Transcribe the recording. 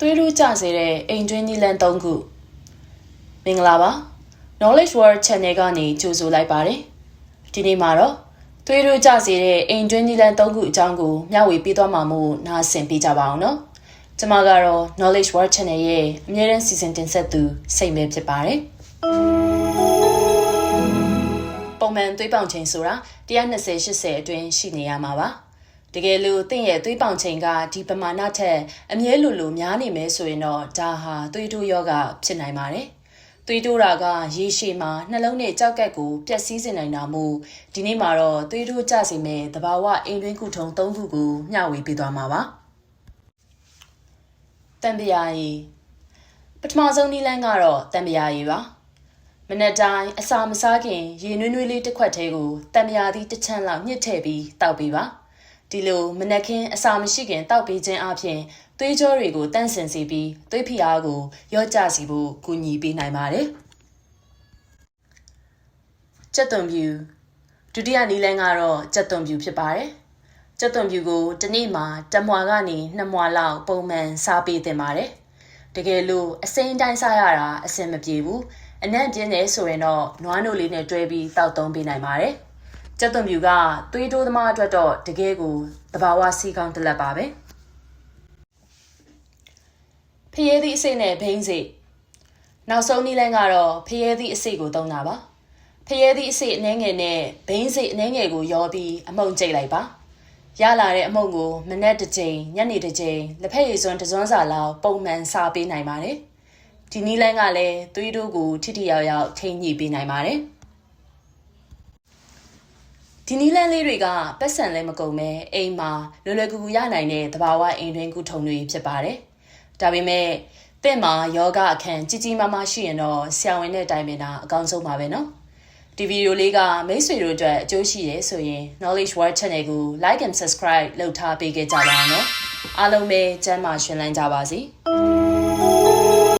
သွေးတို့ကြစေတဲ့အိမ်တွင်းနီလန်၃ခုမင်္ဂလာပါ Knowledge World Channel ကနေကြိုဆိုလိုက်ပါတယ်ဒီနေ့မှာတော့သွေးတို့ကြစေတဲ့အိမ်တွင်းနီလန်၃ခုအကြောင်းကိုမျှဝေပေးသွားမှာမို့နားဆင်ပေးကြပါအောင်နော်ကျွန်မကတော့ Knowledge World Channel ရဲ့အမြဲတမ်းစီစဉ်တင်ဆက်သူစိတ်မဲဖြစ်ပါတယ်ပုံမှန်သွေးပေါင်ချိန်ဆိုတာ120 80အတွင်းရှိနေရမှာပါ တကယ်လို့တင့်ရဲ့သွေးပေါင်ချိန်ကဒီပမာဏထက်အမြဲလိုလိုများနေမယ်ဆိုရင်တော့ဒါဟာသွေးတိုးယောဂဖြစ်နိုင်ပါတယ်သွေးတိုးတာကရေရှည်မှာနှလုံးနဲ့ကြောက်ကက်ကိုပျက်စီးစေနိုင်တာမို့ဒီနေ့မှာတော့သွေးတိုးကျစေမယ့်သဘာဝအိမ်တွင်းကုထုံ၃ခုကိုမျှဝေပေးသွားမှာပါတံပရာရီပထမဆုံးနည်းလမ်းကတော့တံပရာရီပါမနက်တိုင်းအစာမစားခင်ရေနွေးနွေးလေးတစ်ခွက်သေးကိုတံပရာသီးတစ်ချမ်းလောက်ညှစ်ထည့်ပြီးတောက်ပေးပါ ဒီလိုမနက်ခင်းအစာမရှိခင်တောက်ပေးခြင်းအပြင်သွေးကြောတွေကိုတန့်စင်စေပြီးသွေးဖိအားကိုရော့ကျစေဖို့ကူညီပေးနိုင်ပါတယ်ကြက်သွန်ဖြူဒုတိယနည်းလမ်းကတော့ကြက်သွန်ဖြူဖြစ်ပါတယ်ကြက်သွန်ဖြူကိုတစ်နေ့မှာတစ်မွာကနေနှစ်မွာလောက်ပုံမှန်စားပေးသင့်ပါတယ်တကယ်လို့အစိမ်းတိုင်းစားရတာအဆင်မပြေဘူးအနံ့ပြင်းနေဆိုရင်တော့နွားနို့လေးနဲ့တွဲပြီးတောက်သုံးပေးနိုင်ပါတယ် ကျက်သွန်ဖြူကသွေးတိုးသမားအတွက်တော့တကယ်ကိုသဘာဝစီကောင်းတစ်လက်ပါပဲဖျဲသည့်အစိတ်နဲ့ဘိန်းစိတ်နောက်ဆုံးနည်းလမ်းကတော့ဖျဲသည့်အစိတ်ကိုသုံးတာပါဖျဲသည့်အစိတ်အနှဲငယ်နဲ့ဘိန်းစိတ်အနှဲငယ်ကိုရောပြီးအမုံကျိတ်လိုက်ပါရလာတဲ့အမုံကိုမနက်တစ်ကြိမ်ညနေတစ်ကြိမ်လက်ဖက်ရည်စွန်းတစ်စွန်းစာလောက်ပုံမှန်စားပေးနိုင်ပါတယ်ဒီနီးလန်းကလည်းသွေးတိုးကိုထိထိရောက်ရောက်ထိန်းညှိပေးနိုင်ပါတယ် ဒီနီးလန်းလေးတွေကပတ်စံလည်းမကုန်ပဲအိမ်မှာလွယ်လွယ်ကူကူရနိုင်တဲ့သဘာဝအိမ်တွင်းကုထုံတွေဖြစ်ပါတယ်ဒါပေမဲ့တင့်မှာယောဂအခန်းကြီးကြီးမားမားရှိရင်တော့ဆရာဝန်နဲ့တိုင်ပင်တာအကောင်းဆုံးပါပဲနော်ဒီဗီဒီယိုလေးကမိတ်ဆွေတို့အတွက်အကျိုးရှိတယ်ဆိုရင် Knowledge World Channel ကို Like and Subscribe လုပ်ထားပေးခဲ့ကြပါအောင်နော်အားလုံးပဲကျမ်းမာရှင်လန်းကြပါစေ